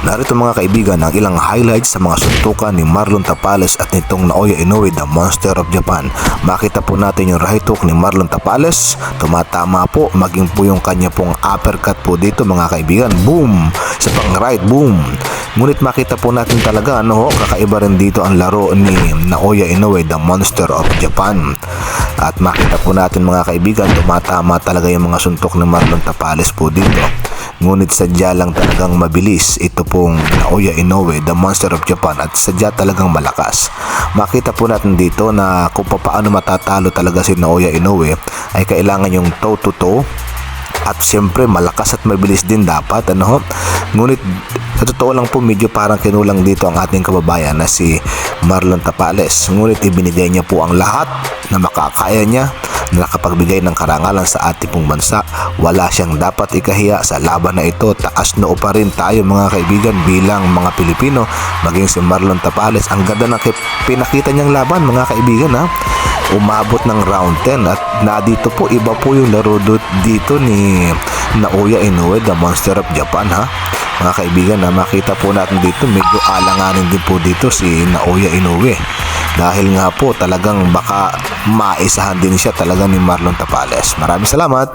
Narito mga kaibigan ang ilang highlights sa mga suntukan ni Marlon Tapales at nitong Naoya Inoue, the Monster of Japan. Makita po natin yung right hook ni Marlon Tapales. Tumatama po, maging po yung kanya pong uppercut po dito mga kaibigan. Boom! Sa pang right, boom! Ngunit makita po natin talaga ano kakaiba rin dito ang laro ni Naoya Inoue, the Monster of Japan. At makita po natin mga kaibigan, tumatama talaga yung mga suntok ni Marlon Tapales po dito. Ngunit sadya lang talagang mabilis ito pong Naoya Inoue, the Monster of Japan at sadya talagang malakas. Makita po natin dito na kung paano matatalo talaga si Naoya Inoue ay kailangan yung toe to toe at siyempre malakas at mabilis din dapat ano. Ngunit sa totoo lang po medyo parang kinulang dito ang ating kababayan na si Marlon Tapales. Ngunit ibinigay niya po ang lahat na makakaya niya na nakapagbigay ng karangalan sa ating pong bansa. Wala siyang dapat ikahiya sa laban na ito. Taas noo pa rin tayo mga kaibigan bilang mga Pilipino. Maging si Marlon Tapales. Ang ganda ng pinakita niyang laban mga kaibigan ha umabot ng round 10 at na dito po iba po yung laro dito ni Naoya Inoue the Monster of Japan ha? Mga kaibigan na makita po natin dito medyo alanganin din po dito si Naoya Inoue. Dahil nga po talagang baka maisahan din siya talaga ni Marlon Tapales. Maraming salamat